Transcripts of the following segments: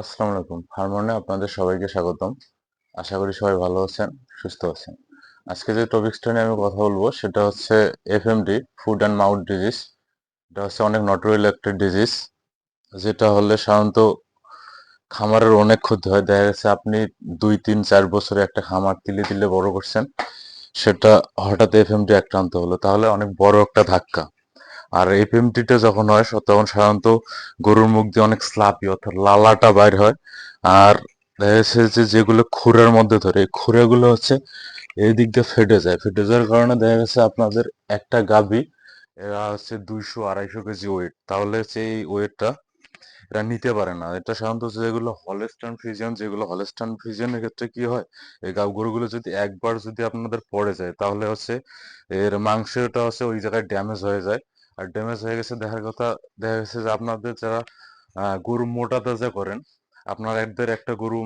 আসসালামু আলাইকুম। হারমোনে আপনাদের সবাইকে স্বাগতম। আশা করি সবাই ভালো আছেন, সুস্থ আছেন। আজকে যে টপিকসটা নিয়ে আমি কথা বলব, সেটা হচ্ছে FMD food and mouth disease এটা হচ্ছে অনেক নটোরিয়াল একটা ডিজিজ যেটা হলে সাধারণত খামারের অনেক ক্ষতি হয়। দেখা গেছে আপনি দুই, তিন, চার বছরে একটা খামার তিলে তিলে বড় করছেন, সেটা হঠাৎ এফএমডি আক্রান্ত হলো। তাহলে অনেক বড় একটা ধাক্কা। আর এফএমটিটা যখন হয় তখন সাধারণত গরুর মুখ দিয়ে অনেক স্লাপি অর্থাৎ লালাটা বাইর হয়। আর দেখা যে যেগুলো খুরের মধ্যে ধরে, এই খুরেগুলো হচ্ছে এই দিক দিয়ে ফেটে যায়। ফেটে যাওয়ার কারণে দেখা গেছে আপনাদের একটা গাভী, এরা হচ্ছে দুইশো আড়াইশো কেজি ওয়েট তাহলে হচ্ছে এই ওয়েটটা এরা নিতে পারে না। এটা সাধারণত যেগুলো হলেস্টার্ন ফ্রিজিয়ান যেগুলো হলেস্টান ফ্রিজিয়ানের ক্ষেত্রে কি হয়, এই গরুগুলো যদি একবার যদি আপনাদের পড়ে যায়, তাহলে হচ্ছে এর মাংসটা হচ্ছে ওই জায়গায় ড্যামেজ হয়ে যায়। আর ড্যামেজ হয়ে গেছে, দেখার কথা, দেখা গেছে যে আপনাদের যারা গরু মোটা তাজা করেন, আপনার একদের একটা গরু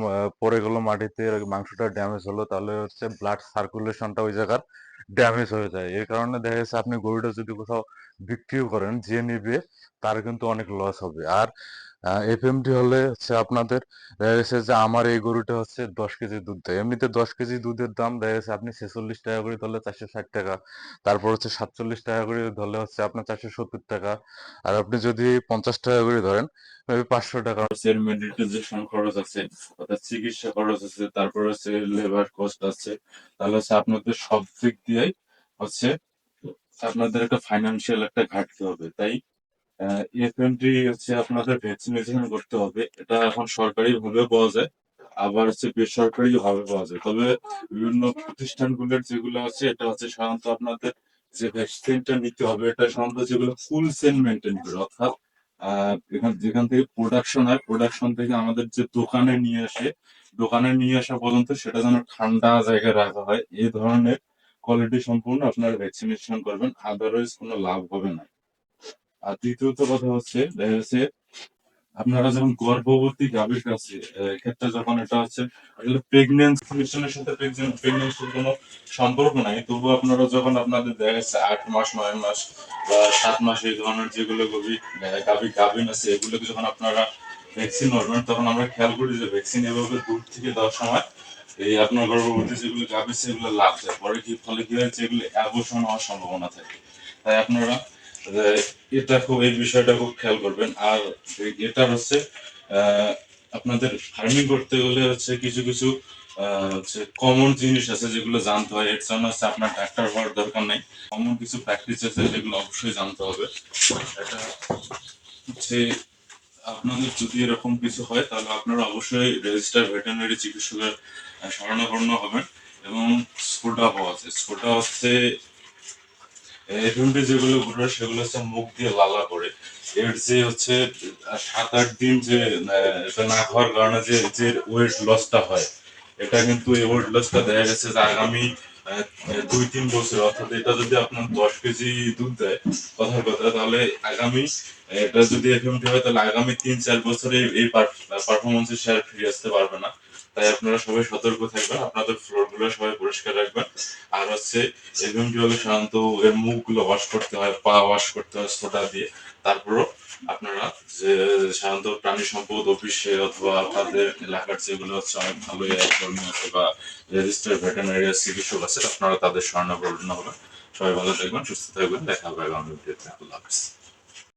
পড়ে গেল মাটিতে মাংসটা ড্যামেজ হলো, তাহলে হচ্ছে ব্লাড সার্কুলেশনটা ওই জায়গার ড্যামেজ হয়ে যায়। এর কারণে দেখা গেছে আপনি গরুটা যদি কোথাও বিক্রিও করেন, যে নিবে, তার কিন্তু অনেক লস হবে। আর এফএমডি হলে হচ্ছে আপনাদের দেখা যে আমার এই গরুটা হচ্ছে দশ কেজি দুধ দেয়। এমনিতে দশ কেজি দুধের দাম দেখা গেছে আপনি ছেচল্লিশ টাকা করে ধরলে চারশো ষাট টাকা, তারপর হচ্ছে সাতচল্লিশ টাকা করে ধরলে হচ্ছে আপনার চারশো সত্তর টাকা, আর আপনি যদি পঞ্চাশ টাকা করে ধরেন পাঁচশো টাকা। হচ্ছে মেডিটেশন খরচ আছে, অর্থাৎ চিকিৎসা খরচ আছে, তারপর হচ্ছে লেবার কস্ট আছে, তাহলে হচ্ছে আপনাদের সব দিক দিয়েই হচ্ছে আপনাদের একটা ফাইন্যান্সিয়াল একটা ঘাটতি হবে। তাই এফএমটি হচ্ছে আপনাদের ভ্যাকসিনেশন করতে হবে। এটা এখন সরকারি ভাবে পাওয়া যায়, আবার হচ্ছে বেসরকারি ভাবে পাওয়া যায়। তবে বিভিন্ন প্রতিষ্ঠানগুলোর যেগুলো আছে, এটা হচ্ছে সাধারণত আপনাদের যে ভ্যাকসিনটা নিতে হবে, এটা সাধারণত যেগুলো ফুল সেল মেনটেন করে, অর্থাৎ যেখান থেকে প্রোডাকশন হয় প্রোডাকশন থেকে আমাদের যে দোকানে নিয়ে আসে, দোকানে নিয়ে আসা পর্যন্ত সেটা যেন ঠান্ডা জায়গায় রাখা হয়। এই ধরনের কোয়ালিটি সম্পূর্ণ আপনারা ভ্যাকসিনেশন করবেন আদারওয়াইজ কোনো লাভ হবে না। আর দ্বিতীয়ত কথা হচ্ছে, দেখা যাচ্ছে আপনারা যখন গর্ভবতী গাভীর কাছে ক্ষেত্রে যখন এটা হচ্ছে, আসলে প্রেগনেন্সি মিশনের সাথে প্রেগনেন্সির কোনো সম্পর্ক নাই তবু আপনারা যখন আপনাদের দেখা যাচ্ছে আট মাস, নয় মাস বা সাত মাস এই ধরনের যেগুলো গভীর গাভী গাভীন আছে, এগুলোকে যখন আপনারা ভ্যাকসিন করবেন তখন আমরা খেয়াল করি যে ভ্যাকসিন এভাবে দূর থেকে দেওয়ার সময় এই আপনার গর্ভবতী যেগুলো গাভী সেগুলো লাভ যায়। পরে কি, ফলে কি হয়েছে এগুলো অ্যাবর্শন হওয়ার সম্ভাবনা থাকে। তাই আপনারা এটা খুব এই বিষয়টা খুব খেয়াল করবেন। আর এটা হচ্ছে আপনাদের ফার্মিং করতে গেলে হচ্ছে কিছু কিছু হচ্ছে কমন জিনিস আছে যেগুলো জানতে হয়। এর জন্য হচ্ছে আপনার ডাক্তার হওয়ার দরকার নেই। কমন কিছু প্র্যাকটিস আছে যেগুলো অবশ্যই জানতে হবে। এটা হচ্ছে, আপনাদের যদি এরকম কিছু হয়, তাহলে আপনারা অবশ্যই রেজিস্টার ভেটেরিনারি চিকিৎসকের শরণাপন্ন হবেন। এবং স্কোটা যায় স্কোটা হচ্ছে এফএমডি যেগুলো ঘুরে সেগুলো হচ্ছে মুখ দিয়ে লালা করে। এর যে হচ্ছে সাত, আট দিন যে না খাওয়ার কারণে যে যে ওয়েট লসটা হয়, এটা কিন্তু এই ওয়েট লসটা দেখা গেছে যে আগামী দুই, তিন বছর, অর্থাৎ এটা যদি আপনার দশ কেজি দুধ দেয়, কথার কথা, তাহলে আগামী, এটা যদি এফএমডি হয়, তাহলে আগামী তিন, চার বছরে এই- পারফরমেন্সের শেয়ার ফিরে আসতে পারবে না। তাই আপনারা সবাই সতর্ক থাকবেন, আপনাদের ফ্লোরগুলো সবাই পরিষ্কার রাখবেন। আর হচ্ছে এফএমডি হলে সাধারণত এর মুখগুলো ওয়াশ করতে হয়, পা ওয়াশ করতে হয় সোডা দিয়ে। তারপরও আপনারা যে সাধারণত প্রাণী সম্পদ অফিসে অথবা আপনাদের এলাকার যেগুলো হচ্ছে অনেক ভালো কর্মী আছে বা রেজিস্টার ভেটেনারি চিকিৎসক আছে, আপনারা তাদের স্বর্ণাপন্ন হবেন। সবাই ভালো থাকবেন, সুস্থ থাকবেন, দেখা হবে আগামী ভিডিওতে। আল্লাহ হাফিজ।